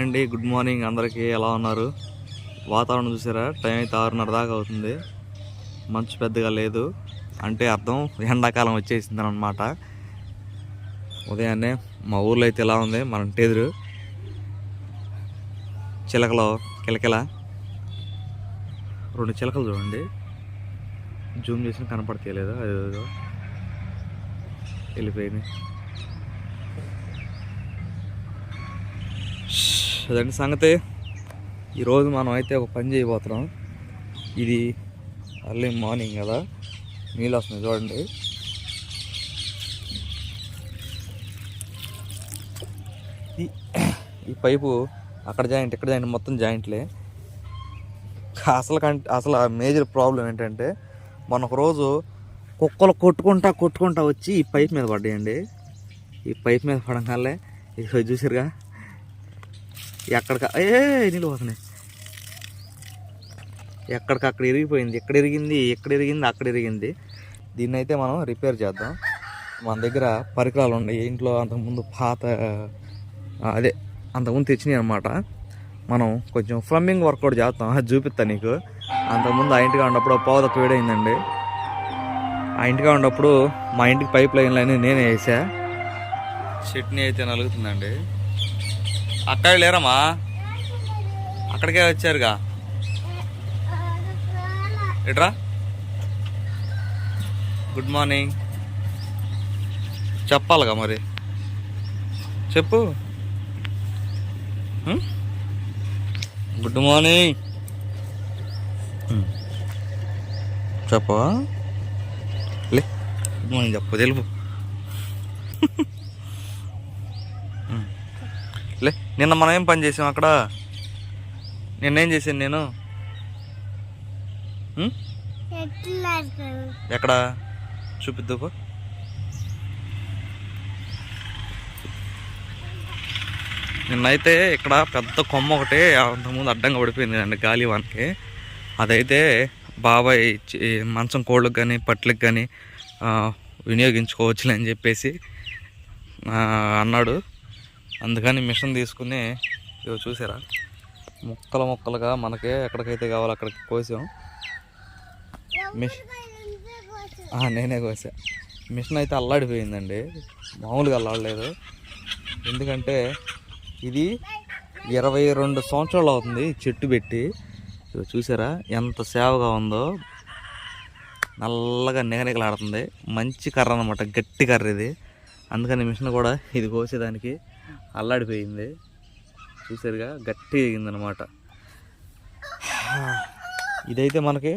Hi అండి good morning అందరికీ. ఎలా ఉన్నారు? వాతావరణం చూసారా? టైం అయితే ఆరున్నర దాకా అవుతుంది. మంచు పెద్దగా లేదు. అంటే అర్థం ఎండాకాలం వచ్చేసింది అనమాట ఉదయాన్నే మా ఊర్లో అయితే ఎలా ఉంది? మన టెదురు. చిలకలో కిలకిల. రెండు చిలకలు చూడండి. జూమ్ చేసిన కనపడతలేదు అది వెళ్ళిపోయింది. అదండి సంగతి. ఈరోజు మనం అయితే ఒక పని చేయబోతున్నాం. ఇది అర్లీ మార్నింగ్ కదా. నీళ్ళు వస్తుంది చూడండి. ఈ- ఈ పైపు అక్కడ జాయింట్ ఇక్కడ జాయింట్ మొత్తం జాయింట్లే. అసలు కంటే అసలు మేజర్ ప్రాబ్లం ఏంటంటే మన ఒకరోజు కుక్కలు కొట్టుకుంటా కొట్టుకుంటా వచ్చి ఈ పైప్ మీద పడ్డాయండి. ఈ పైప్ మీద పడంగానే ఇది చూసారుగా ఎక్కడిక ఏ నీళ్ళు పోతున్నాయి. ఎక్కడికక్కడ ఇరిగిపోయింది. ఎక్కడ ఇరిగింది? ఎక్కడ ఇరిగింది? అక్కడ ఇరిగింది. దీన్ని అయితే మనం రిపేర్ చేద్దాం. మన దగ్గర పరికరాలు ఉన్నాయి. ఇంట్లో అంతకుముందు పాత అదే అంతకుముందు తెచ్చినాయి అనమాట మనం కొంచెం ఫ్లమ్మింగ్ వర్క్ కూడా చేస్తాం అది చూపిస్తా నీకు. అంతకుముందు ఆ ఇంటిగా ఉన్నప్పుడు పోదకు వేడైందండి. ఆ ఇంటిగా ఉన్నప్పుడు మా ఇంటికి పైప్ లైన్లు అన్నీ నేనే వేసా. చట్నీ అయితే నలుగుతుందండి. అక్కడ లేరమ్మా. అక్కడికే వచ్చారుగా. ఎట్రా? గుడ్ మార్నింగ్ చెప్పాలిగా మరి. చెప్పు. Hmm? Good morning hmm. చెప్పవా? లే గుడ్ మార్నింగ్ చెప్పు తెలుపు హ్మ్. లే నిన్న మనం ఏం పని చేసాం అక్కడ? నిన్నేం చేశాను నేను? ఎక్కడ? చూపిద్దుకో. నిన్నైతే ఇక్కడ పెద్ద కొమ్మ ఒకటి అంతకుముందు అడ్డంగా పడిపోయింది అండి గాలి వానికి. అదైతే బాబాయ్ మంచం కోళ్ళకి కానీ పట్లకి కానీ వినియోగించుకోవచ్చులే అని చెప్పేసి అన్నాడు. అందుకని మిషన్ తీసుకుని ఇవి చూసారా? ముక్కలు ముక్కలుగా మనకే ఎక్కడికైతే కావాలో అక్కడికి కోసాం. మిషన్ నేనే కోసా. మిషన్ అయితే అల్లాడిపోయిందండి. మామూలుగా అల్లాడలేదు. ఎందుకంటే ఇది ఇరవై రెండు సంవత్సరాలు అవుతుంది చెట్టు పెట్టి. ఇదిగో చూసారా? ఎంత సేవగా ఉందో. నల్లగా నిగనిగలాడుతుంది మంచి కర్ర అనమాట గట్టి కర్ర ఇది. అందుకని మిషన్ కూడా ఇది కోసేదానికి అల్లాడిపోయింది. చూసారుగా గట్టి ఎగిందనమాట ఇదైతే మనకి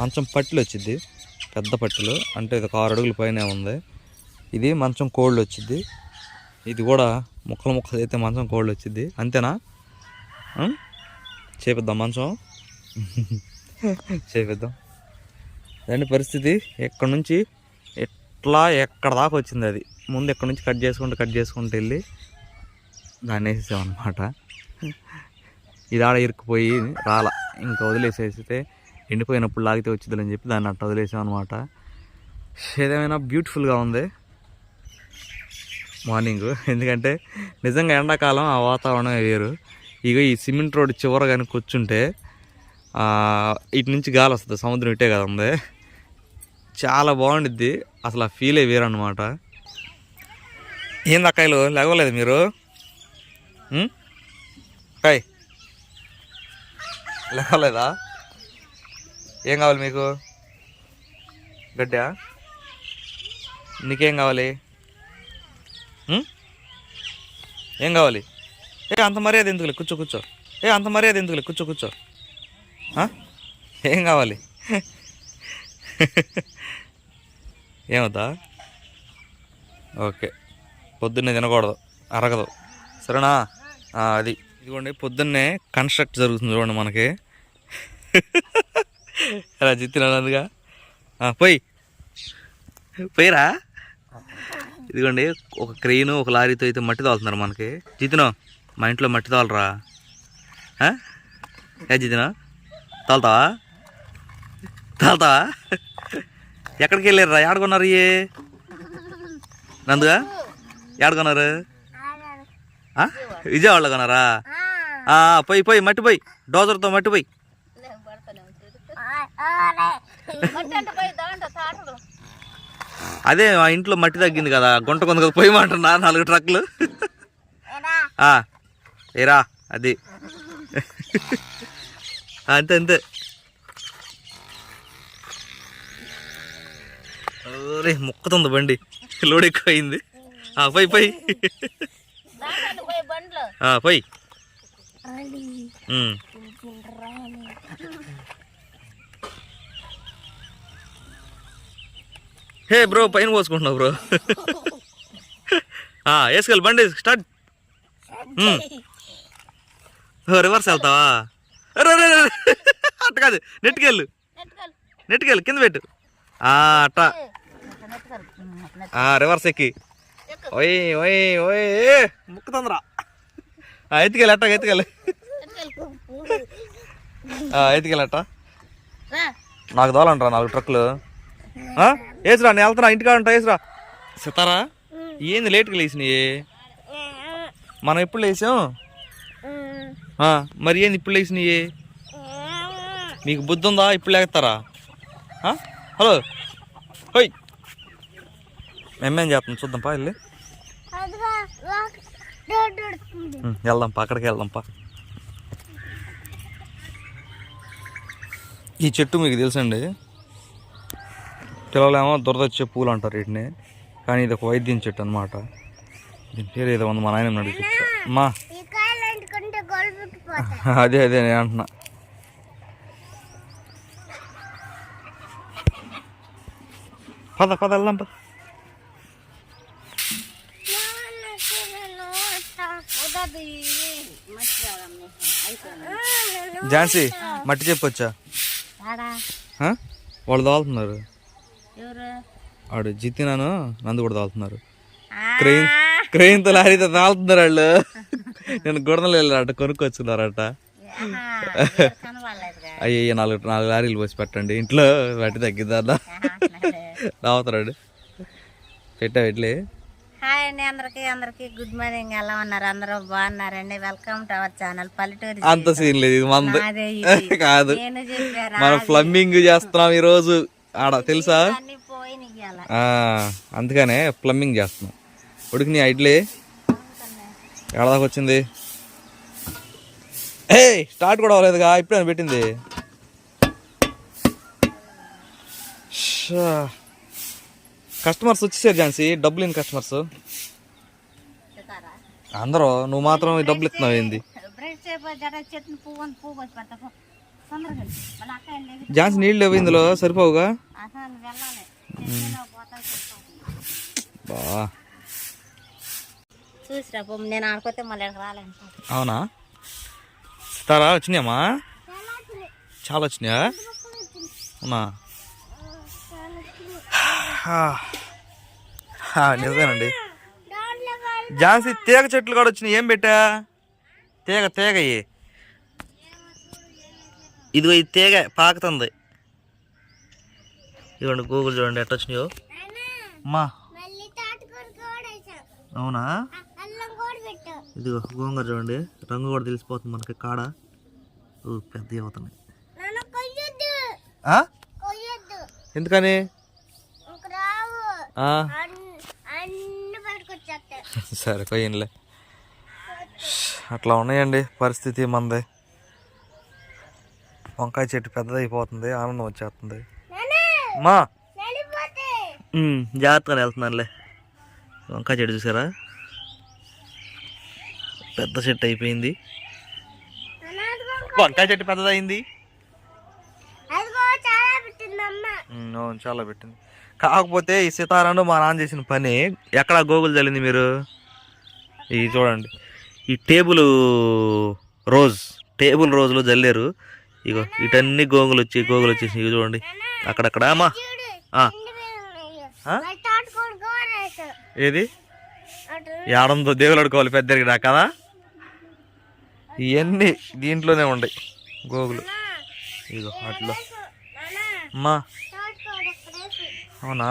మంచం పట్టులు వచ్చింది పెద్ద పట్టులు అంటే ఇది ఒక ఆరు అడుగుల పైన ఉంది. ఇది మంచం కోళ్ళు వచ్చింది ఇది కూడా ముక్కలు ముక్కలు అయితే మంచం కోళ్ళు వచ్చింది అంతేనా? చేపిద్దాం మంచం. చేపిద్దాం. దాని పరిస్థితి. ఎక్కడి నుంచి అట్లా ఎక్కడ దాకా వచ్చింది అది? ముందు ఎక్కడి నుంచి కట్ చేసుకుంటూ కట్ చేసుకుంటూ వెళ్ళి దాన్ని వేసేసామన్నమాట. ఇది ఆడ ఇరుక్కుపోయి రాల. ఇంకా వదిలేసేస్తే ఎండిపోయినప్పుడు లాగితే వచ్చిందని చెప్పి దాన్ని అట్ట వదిలేసాం అనమాట ఏదేమైనా బ్యూటిఫుల్గా ఉంది. మార్నింగ్. ఎందుకంటే నిజంగా ఎండాకాలం ఆ వాతావరణం వేరు. ఇక ఈ సిమెంట్ రోడ్ చివర కానీ కూర్చుంటే ఇటు నుంచి గాలి వస్తుంది. సముద్రం ఇటే కదా ఉంది. చాలా బాగుండిద్ది. అసలు ఆ ఫీలే వేరు అనమాట ఏంది అక్కాయలు? లేవలేదు మీరు? ఉం? లేవలేదా? ఏం కావాలి మీకు? గడ్డా? నీకేం కావాలి? ఏం కావాలి? ఏ అంత మర్యాద ఎందుకులే? కూర్చో కూర్చో. ఏ అంత మర్యాద ఎందుకులే? కూర్చో కూర్చో. ఏం కావాలి? ఏమవుతా? ఓకే. పొద్దున్నే తినకూడదు. అరగదు. సరేనా? అది. ఇదిగోండి పొద్దున్నే కన్స్ట్రక్ట్ జరుగుతుంది చూడండి మనకి. అలా చిత్తినదుగా పోయి. పోయిరా? ఇదిగోండి ఒక క్రెయిన్ ఒక లారీతో అయితే మట్టి తోలుతున్నారు మనకి. జితినో మా ఇంట్లో మట్టి తోలరా? ఏ జితినో? తోలుతావా? తోలుతావా? ఎక్కడికి వెళ్ళారా ఏడుకున్నారు ఏ నందుగా? ఏడుకున్నారు? విజయవాడలో కొన్నారా? ఆ, పోయి పోయి మట్టి పోయి. డోజర్తో మట్టి పోయి. అదే మా ఇంట్లో మట్టి తగ్గింది కదా గుంట కొంద కదా పోయమంటున్నా నాలుగు ట్రక్లు ఏరా అది. అంతే అంతే. ఓరే ముక్కుతుంది బండి. లోడ్ ఎక్కువ అయింది పోయి పోయి. ఆ, పోయి. ఉమ్. హే బ్రో పైన పోసుకుంటున్నావు బ్రో. ఆ, వేసుకెళ్ళి బండి స్టార్ట్. రివర్స్ వెళ్తావా. అట్ట కాదు నెట్టుకెళ్ళు. నెట్టుకెళ్ళు కింద పెట్టు. ఆ, అట్ట. రివర్స్ ఎక్కి. ఓయ్ ఓయ్ ఓయ్ ముక్కుతుందిరా ఎత్తుకెళ్ళి అట్ట ఎత్తుకెళ్ళి. ఆ, ఎత్తుకెళ్ళి అట్ట నాకు దోలంటరా నాలుగు ట్రక్కులు? వేసురా నేను వెళ్తున్నా ఇంటికాడ ఉంటా వేసురా సితారా? ఏంది లేట్గా లేచినాయి? మనం ఎప్పుడు లేచాం? మరి ఏంది ఇప్పుడు లేచినాయి? మీకు బుద్ధి ఉందా? ఇప్పుడు లేస్తారా? ఆ? హలో. హోయ్ మేమేం చేస్తాం చూద్దాం పా వెళ్ళి. ఉం, వెళ్దాం పా అక్కడికి వెళ్దాం పా ఈ చెట్టు మీకు తెలుసండి? పిల్లలేమో దురదొచ్చే పూలు అంటారు వీటిని. కానీ ఇది ఒక వైద్యం చెట్టు అనమాట దీని పేరు ఏదో ఉంది మా నాయన అడిగి అమ్మా అదే అదే నేను అంటున్నా. పద పద వెళ్దాం పద. ఝాన్సీ మట్టి చెప్పొచ్చా? వాళ్ళు ఎవరు? వాడు జితినాను నందు కూడా తాగుతున్నారు క్రెయిన్ క్రెయిన్తో లారీతో తాగుతున్నారు వాళ్ళు. నేను గుడనలు వెళ్ళారట కొనుక్కొచ్చున్నారట అయ్యయ్య నాలుగు నాలుగు లారీలు పోసి పెట్టండి. ఇంట్లో మట్టి తగ్గిద్దా. తాగుతాడు పెట్టా ఇట్లే హాయ్ అండి అందరికి అందరికి గుడ్ మార్నింగ్ ఎలా ఉన్నారు? అందరూ బాగున్నారండి? వెల్కమ్ టు అవర్ ఛానల్ పల్లెటూరు అంత సీన్ లేదు ఇది మంది. కాదు. మనం ప్లంబింగ్ చేస్తున్నాం ఈ రోజు ఆడ తెలుసా? అందుకనే ప్లంబింగ్ చేస్తున్నాం. ఉడికి నీ ఇడ్లీ ఎడదాకా వచ్చింది? ఏ స్టార్ట్ కూడా అవ్వలేదుగా ఇప్పుడే పెట్టింది. షా. కస్టమర్స్ వచ్చేసారు ఝాన్సీ. డబ్బులు లేని కస్టమర్స్ అందరూ నువ్వు మాత్రం డబ్బులు ఇస్తున్నావు ఏంది? ఝాన్సీ నీళ్ళు లేవు ఇందులో సరిపోవుగా? బా. చూసిరా నేను ఆడిపోతే మళ్ళీ రాలేను అవునా? సితారా వచ్చినాయమ్మా? చాలా వచ్చినాయా? అవునా? నిజమేనండి. ఝాన్సీ తీగ చెట్లు కూడా వచ్చినాయి. ఏం పెట్టా? తీగ తీగ. ఇదిగో ఈ తీగ పాకుతుంది. ఇదిగోండి గూగుల్ చూడండి ఎట్ట వచ్చినాయో. అమ్మా అవునా? ఇదిగో గోంగూర చూడండి. రంగు కూడా తెలిసిపోతుంది మనకి కాడ. ఓ పెద్ద అవుతున్నాయి? ఎందుకని? సరే కొయ్యంలే అట్లా ఉన్నాయండి పరిస్థితి మంది. వంకాయ చెట్టు పెద్దదైపోతుంది ఆనందం వచ్చేస్తుంది. మా! జాగ్రత్తగా వెళ్తున్నానులే. వంకాయ చెట్టు చూసారా? పెద్ద చెట్టు అయిపోయింది. వంకాయ చెట్టు. పెద్దదైంది. అవును చాలా పెట్టింది. కాకపోతే ఈ సితారాను మా నాన్న చేసిన పని ఎక్కడ గోగులు చల్లింది మీరు? ఇది చూడండి. ఈ టేబుల్ రోజ్ టేబుల్ రోజులు జల్లేరు. ఇగో ఇటన్ని గోగులు వచ్చి గోగులు వచ్చేసి ఇవి చూడండి. అక్కడక్కడ అమ్మా. ఏది? ఏడంతో దేవులు అడుకోవాలి పెద్ద ఎరిగినా కదా? ఇవన్నీ దీంట్లోనే ఉన్నాయి గోగులు. ఇగో అట్లా. అమ్మా. అవునా?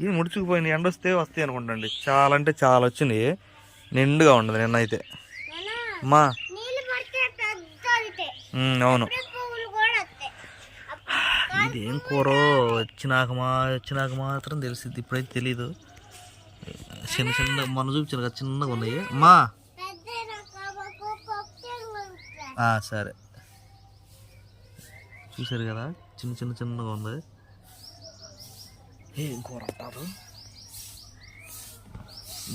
ఇది ముడుచుకుపోయింది ఎండ వస్తే వస్తాయి అనుకుంటండి. చాలా అంటే చాలా వచ్చినాయి. నిండుగా ఉండదు నిన్న అయితే. ఉమ్, అవును. ఇది కూర వచ్చినాక మా వచ్చినాక మాత్రం తెలిసింది ఇప్పుడైతే తెలీదు. చిన్న చిన్న మొన్న చూపించాను కదా చిన్నగా ఉన్నాయి. ఆ, సరే. చూసారు కదా? చిన్న చిన్న చిన్నగా ఉంది. ఏం కూర అంటారు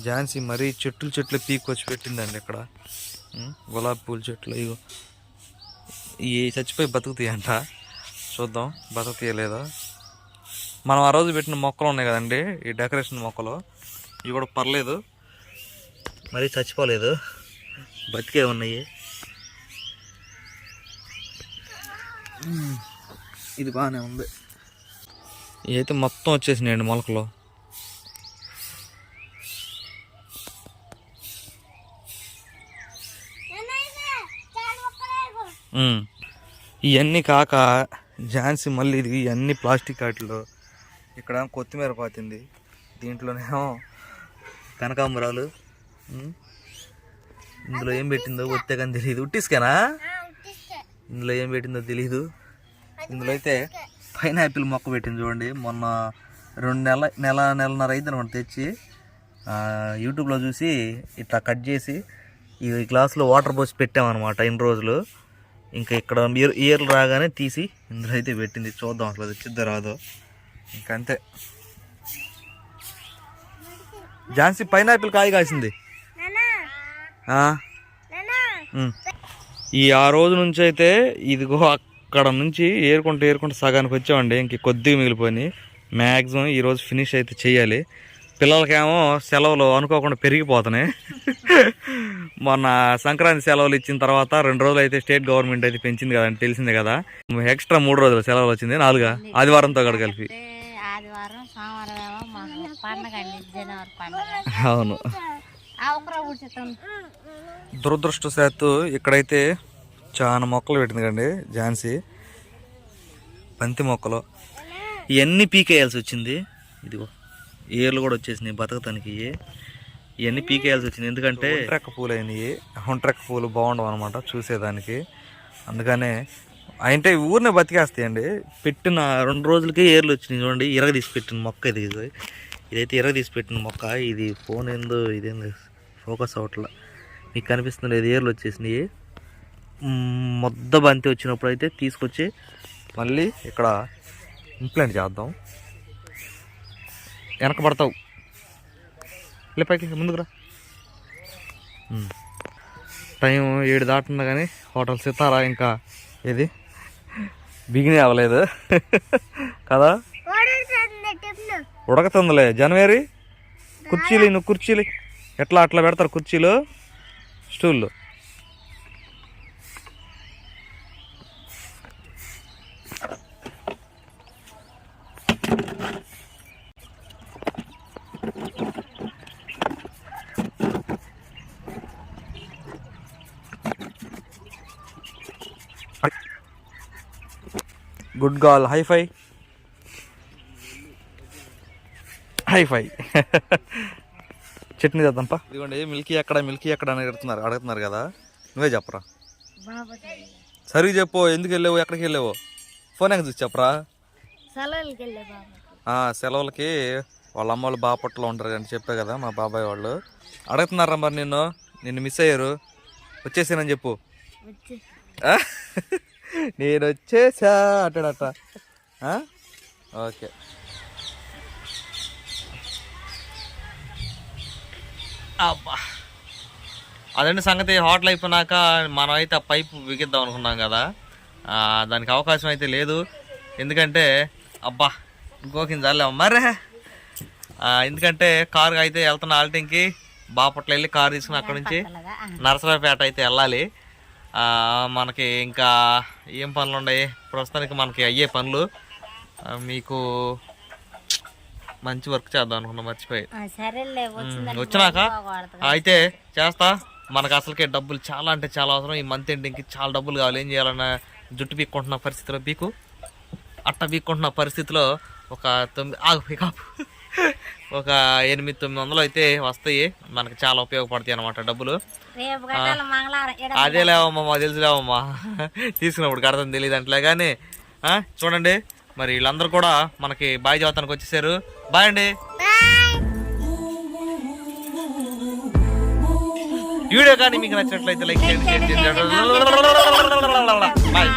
ఝాన్సీ మరీ చెట్లు చెట్లు పీక్ వచ్చి పెట్టిందండి ఇక్కడ. గులాబీ పూల చెట్లు ఇగో. ఇవి చచ్చిపోయి బతుకుతాయంట చూద్దాం బతుకుతాయలేదో మనం ఆ రోజు పెట్టిన మొక్కలు ఉన్నాయి కదండి ఈ డెకరేషన్ మొక్కలు. ఇవి కూడా పర్లేదు. మరీ చచ్చిపోలేదు. బతికే ఉన్నాయి. ఇది బాగానే ఉంది. అయితే మొత్తం వచ్చేసినాయండి మొలకలు. ఇవన్నీ కాక ఝాన్సీ మళ్ళీ ఇది ఇవన్నీ ప్లాస్టిక్ వాటిలో ఇక్కడ కొత్తిమీర పాతింది. దీంట్లోనేమో కనకాంబరాలు. ఇందులో ఏం పెట్టిందో ఒత్తే కానీ తెలియదు ఉట్టిస్కేనా? ఇందులో ఏం పెట్టిందో తెలియదు ఇందులో అయితే పైనాపిల్ మొక్క పెట్టింది చూడండి. మొన్న రెండు నెల నెల నెలన్నర అయితే అనమాట తెచ్చి యూట్యూబ్లో చూసి ఇట్లా కట్ చేసి ఈ గ్లాసులో వాటర్ పోసి పెట్టామన్నమాట ఇన్ని రోజులు. ఇంకా ఇక్కడ ఇయర్ ఇయర్లు రాగానే తీసి ఇందులో అయితే పెట్టింది. చూద్దాం అసలు అది వచ్చిద్దో రాదో. ఇంకంతే ఝాన్సీ పైనాపిల్ కాయ కాసింది. ఈ ఆ రోజు నుంచి అయితే ఇదిగో అక్కడ నుంచి ఏరుకుంటూ ఏరుకుంటూ సగానికి వచ్చామండి. ఇంక కొద్దిగా మిగిలిపోయి మ్యాక్సిమం ఈరోజు ఫినిష్ అయితే చేయాలి. పిల్లలకేమో సెలవులు అనుకోకుండా పెరిగిపోతున్నాయి. మొన్న సంక్రాంతి సెలవులు ఇచ్చిన తర్వాత రెండు రోజులు అయితే స్టేట్ గవర్నమెంట్ అయితే పెంచింది కదండి తెలిసిందే కదా. ఎక్స్ట్రా మూడు రోజులు సెలవులు వచ్చింది నాలుగా? ఆదివారంతో కూడా కలిపి. అవును. దురదృష్టవశాత్తు ఇక్కడైతే చాలా మొక్కలు పెట్టింది కండి ఝాన్సీ. బంతి మొక్కలు. ఇవన్నీ పీకేయాల్సి వచ్చింది. ఇదిగో ఏర్లు కూడా వచ్చేసినాయి బతకటానికి. ఇవి. ఇవన్నీ పీకేయాల్సి వచ్చింది. ఎందుకంటే ఒంట్రెక్క పూలు అయినాయి ఒంట్రెక్క పూలు బాగుండవు అనమాట చూసేదానికి. అందుకనే అంటే ఊరినే బతికేస్తాయండి. పెట్టిన రెండు రోజులకి ఏర్లు వచ్చినాయి చూడండి. ఇరగ తీసి పెట్టిన మొక్క ఇది. ఇది ఇదైతే ఇరగ తీసి పెట్టిన మొక్క. ఇది ఫోన్ ఏందో ఇదేందో ఫోకస్ అవట్లా. మీకు కనిపిస్తుంది ఏర్లు వచ్చేసినాయి. మొద్ద బంతి వచ్చినప్పుడు అయితే తీసుకొచ్చి మళ్ళీ ఇక్కడ ఇంప్లాంట్ చేద్దాం. వెనక పడతావు. లేపాకి ముందుకురా టైం ఏడు దాటున్నా కానీ హోటల్ సితారా ఇంకా ఏది? బిగినే అవ్వలేదు. కదా? ఉడకతుందిలే. జనవరి? కుర్చీలు నువ్వు కుర్చీలు. ఎట్లా అట్లా పెడతారు కుర్చీలు? స్టూళ్ళు గుడ్ గాల్. హైఫై హైఫై చట్నీ చేద్దాంపా ఇదిగోండి మిల్కీ ఎక్కడ మిల్కీ ఎక్కడ అని అడుగుతున్నారు అడుగుతున్నారు కదా. నువ్వే చెప్పరా. సరిగ్గా చెప్పు ఎందుకు వెళ్ళావు ఎక్కడికి వెళ్ళావు? ఫోన్ ఎక్కడ చూసి చెప్పరా? సెలవులకి వెళ్ళే బాబు. ఆ, సెలవులకి వాళ్ళ అమ్మ వాళ్ళు బాపట్లో ఉంటారు అని చెప్పే కదా మా బాబాయ్ వాళ్ళు. అడుగుతున్నారా మరి నిన్ను? నిన్ను మిస్ అయ్యారు. వచ్చేసానని చెప్పు? నేను వచ్చేసా అట్టాడట ఆ? ఓకే. అబ్బా. అదండి సంగతి హోటల్ అయిపోయినాక మనం అయితే ఆ పైపు బిగిద్దాం అనుకున్నాం కదా. ఆ, దానికి అవకాశం అయితే లేదు. ఎందుకంటే అబ్బా ఇంకోకింద చాలే మరే! ఆ, ఎందుకంటే కారు అయితే వెళ్తున్న ఆల్టింగ్కి బాపట్ల వెళ్ళి కారు తీసుకుని అక్కడ నుంచి నరసరావుపేట అయితే వెళ్ళాలి. మనకి ఇంకా ఏం పనులు ఉన్నాయి? ప్రస్తుతానికి మనకి అయ్యే పనులు. మీకు మంచి వర్క్ చేద్దాం అనుకున్నా మర్చిపోయి. వచ్చినాక. అయితే చేస్తా. మనకు అసలుకే డబ్బులు చాలా అంటే చాలా అవసరం. ఈ మంత్ ఎండింగ్కి చాలా డబ్బులు కావాలి. ఏం చేయాలన్న జుట్టు పీక్కుంటున్న పరిస్థితిలో పీకు. అట్ట పీక్కుంటున్న పరిస్థితిలో ఒక తొమ్మిది ఆగు పికప్ ఒక ఎనిమిది తొమ్మిది వందలు అయితే వస్తాయి. మనకి చాలా ఉపయోగపడతాయి అనమాట డబ్బులు. అదే లేవమ్మా మాకు తెలుసు లేవమ్మా. తీసుకున్నప్పుడు కడతాం తెలియదు అంటలే కానీ చూడండి. మరి వీళ్ళందరూ కూడా మనకి బాయ్ చదువుతానికి వచ్చేసారు. బాయ్ అండి. వీడియో కానీ మీకు నచ్చినట్లయితే లైక్ చేయండి. బాయ్.